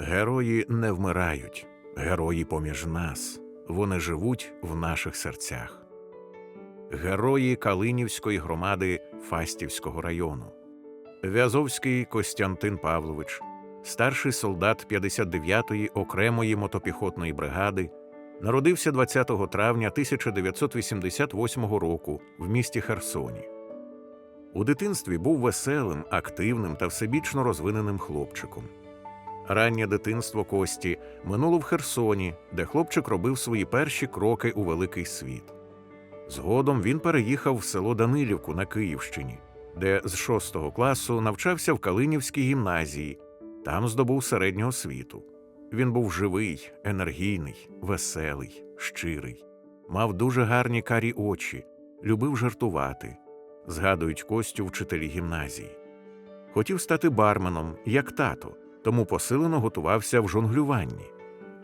Герої не вмирають, герої поміж нас. Вони живуть в наших серцях. Герої Калинівської громади Фастівського району. В'язовський Костянтин Павлович, старший солдат 59-ї окремої мотопіхотної бригади, народився 20 травня 1988 року в місті Херсоні. У дитинстві був веселим, активним та всебічно розвиненим хлопчиком. Раннє дитинство Кості минуло в Херсоні, де хлопчик робив свої перші кроки у великий світ. Згодом він переїхав в село Данилівку на Київщині, де з шостого класу навчався в Калинівській гімназії, там здобув середнього світу. Він був живий, енергійний, веселий, щирий, мав дуже гарні карі очі, любив жартувати, згадують Костю вчителі гімназії. Хотів стати барменом, як тато, тому посилено готувався в жонглюванні.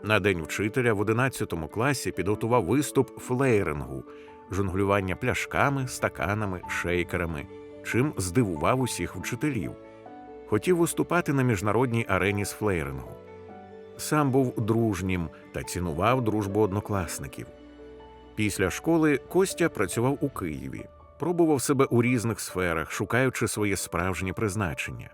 На день вчителя в 11 класі підготував виступ флеєрингу, жонглювання пляшками, стаканами, шейкерами, чим здивував усіх вчителів. Хотів виступати на міжнародній арені з флеєрингу. Сам був дружнім та цінував дружбу однокласників. Після школи Костя працював у Києві, пробував себе у різних сферах, шукаючи своє справжнє призначення.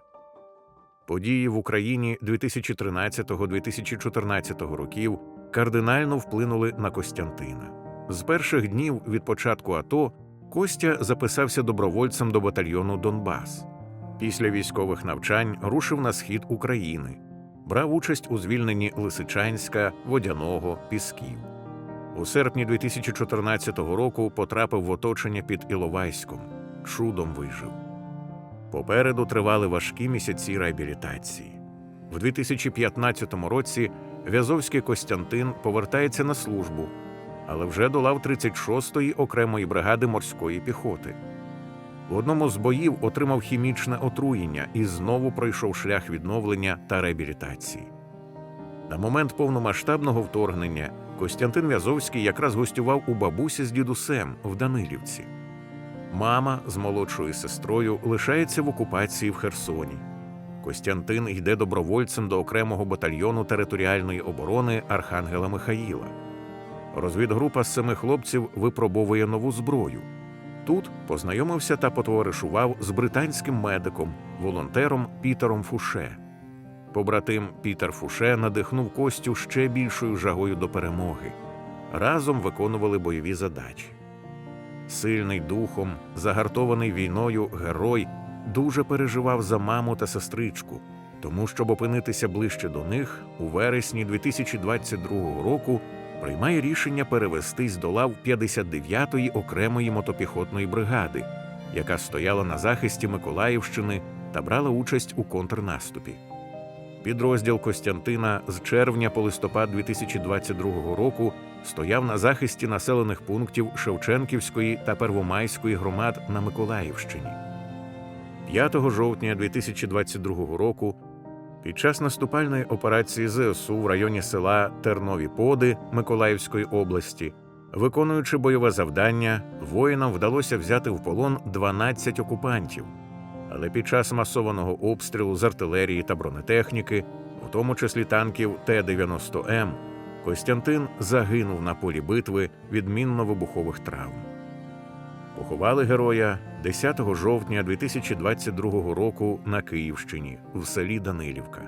Події в Україні 2013-2014 років кардинально вплинули на Костянтина. З перших днів від початку АТО Костя записався добровольцем до батальйону Донбас. Після військових навчань рушив на схід України, брав участь у звільненні Лисичанська, Водяного, Пісків. У серпні 2014 року потрапив в оточення під Іловайськом. Чудом вижив. Попереду тривали важкі місяці реабілітації. В 2015 році В'язовський Костянтин повертається на службу, але вже долав 36-ї окремої бригади морської піхоти. В одному з боїв отримав хімічне отруєння і знову пройшов шлях відновлення та реабілітації. На момент повномасштабного вторгнення Костянтин В'язовський якраз гостював у бабусі з дідусем в Данилівці. Мама з молодшою сестрою лишається в окупації в Херсоні. Костянтин йде добровольцем до окремого батальйону територіальної оборони Архангела Михаїла. Розвідгрупа з семи хлопців випробовує нову зброю. Тут познайомився та потоваришував з британським медиком, волонтером Пітером Фуше. Побратим Пітер Фуше надихнув Костю ще більшою жагою до перемоги. Разом виконували бойові задачі. Сильний духом, загартований війною герой дуже переживав за маму та сестричку, тому, щоб опинитися ближче до них, у вересні 2022 року приймає рішення перевестись до лав 59-ї окремої мотопіхотної бригади, яка стояла на захисті Миколаївщини та брала участь у контрнаступі. Підрозділ Костянтина з червня по листопад 2022 року стояв на захисті населених пунктів Шевченківської та Первомайської громад на Миколаївщині. 5 жовтня 2022 року під час наступальної операції ЗСУ в районі села Тернові Поди Миколаївської області, виконуючи бойове завдання, воїнам вдалося взяти в полон 12 окупантів. Але під час масованого обстрілу з артилерії та бронетехніки, у тому числі танків Т-90М, Костянтин загинув на полі битви від мінно-вибухових травм. Поховали героя 10 жовтня 2022 року на Київщині в селі Данилівка.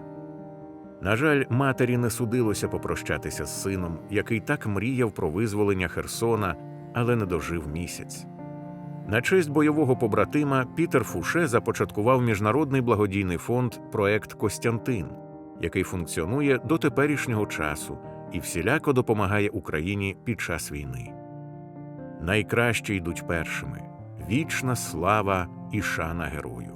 На жаль, матері не судилося попрощатися з сином, який так мріяв про визволення Херсона, але не дожив місяць. На честь бойового побратима Пітер Фуше започаткував міжнародний благодійний фонд Проект Костянтин, який функціонує до теперішнього часу і всіляко допомагає Україні під час війни. Найкраще йдуть першими вічна слава і шана герою.